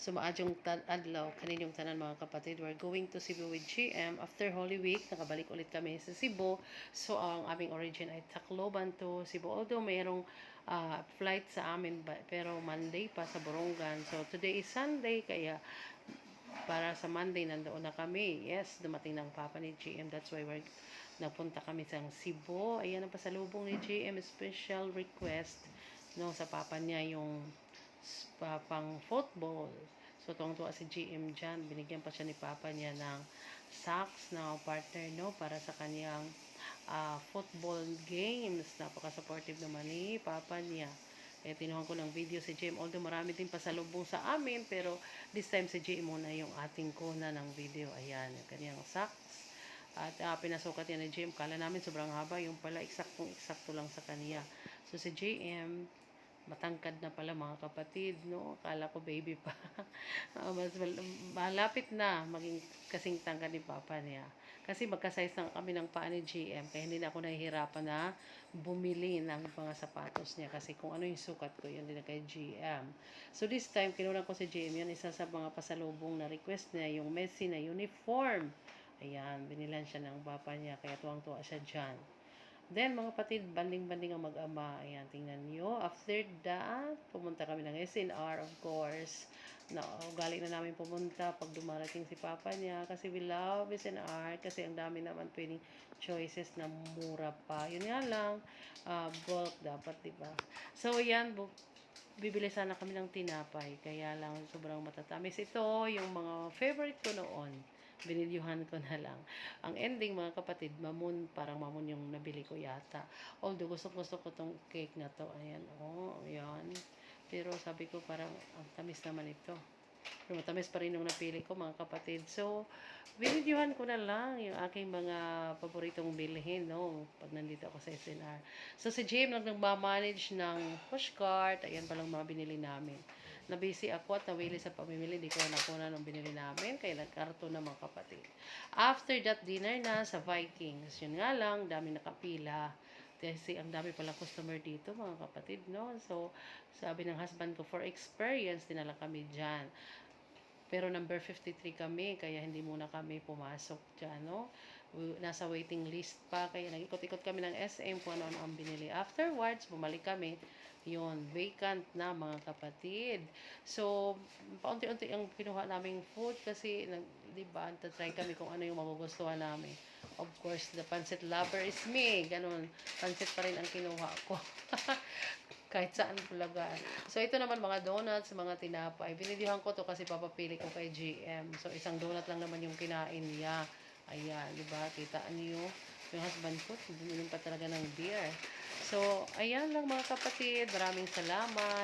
So maadyong tan adlaw kaninyong tanan mga kapatid. We're going to Cebu with GM after Holy Week. Nakabalik ulit kami sa Cebu. So ang aming origin ay Tacloban to Cebu. Although mayroong ah, flight sa amin pero Monday pa sa Borongan. So today is Sunday kaya para sa Monday nandoon na kami. Yes, dumating ng papa ni GM. That's why we're napunta kami sa Cebu. Ayan ang pasalubong ni GM special request no sa papa niya yung pa- pang football. So tuwang-tuwa si GM dyan. Binigyan pa siya ni papa niya ng socks na partner no para sa kanyang ah, football games. Napaka-supportive naman ni papa niya. Eh, tinuhan ko ng video si Jim. Although marami din pasalubong sa amin, pero this time si Jim muna yung ating kuna ng video. Ayan, yung kanyang socks. At ah, pinasukat yan ni Jim. Kala namin sobrang haba. Yung pala, eksaktong-eksakto lang sa kanya. So si JM, matangkad na pala mga kapatid, no? Akala ko baby pa. Ah, Mas mal- malapit na maging kasing tangkad ni papa niya. Kasi magka-size lang kami ng paa ni GM, kaya hindi na ako nahihirapan na bumili ng mga sapatos niya. Kasi kung ano yung sukat ko, yun din na kay GM. So this time, kinulang ko si GM, yan isa sa mga pasalubong na request niya, yung Messi na uniform. Ayan, binilan siya ng papa niya, kaya tuwang-tuwa siya dyan. Then, mga patid, banding-banding ang mag-ama. Ayan, tingnan nyo. After that, pumunta kami ng SNR, of course. Na, galing na namin pumunta pag dumarating si papa niya. Kasi we love SNR. Kasi ang dami naman pwedeng choices na mura pa. Yun nga lang, ah, bulk dapat, di ba? So, yan, bu- bibili sana kami ng tinapay. Kaya lang, sobrang matatamis. Ito, yung mga favorite ko noon binilyuhan ko na lang. Ang ending mga kapatid, mamun, parang mamun yung nabili ko yata. Although gusto gusto ko tong cake na to. Ayan, oh, yan. Pero sabi ko parang ang tamis naman ito. Pero matamis pa rin yung napili ko mga kapatid. So, binidyuhan ko na lang yung aking mga paboritong bilhin, no? Pag nandito ako sa SNR. So, si Jim lang nagmamanage ng pushcart. Ayan palang mga binili namin. Nabisi ako at nawili sa pamimili. Di ko na nakuna nung binili namin. Kaya nagkarto na mga kapatid. After that dinner na sa Vikings. Yun nga lang, dami nakapila. Kasi ang dami palang customer dito, mga kapatid, no? So, sabi ng husband ko, for experience, dinala kami dyan. Pero number 53 kami, kaya hindi muna kami pumasok dyan, no? Nasa waiting list pa, kaya nag-ikot-ikot kami ng SM kung ano ang binili. Afterwards, bumalik kami, yun, vacant na mga kapatid. So, paunti-unti ang kinuha naming food kasi, nag, di ba, try kami kung ano yung magugustuhan namin. Of course, the pancit lover is me. Ganun, pancit pa rin ang kinuha ko. kahit saan pulagan. So, ito naman mga donuts, mga tinapay. Binilihan ko to kasi papapili ko kay GM. So, isang donut lang naman yung kinain niya. Ayan, di ba? Kitaan niyo. Yung husband ko, bumili pa talaga ng beer. So, ayan lang mga kapatid. Maraming salamat.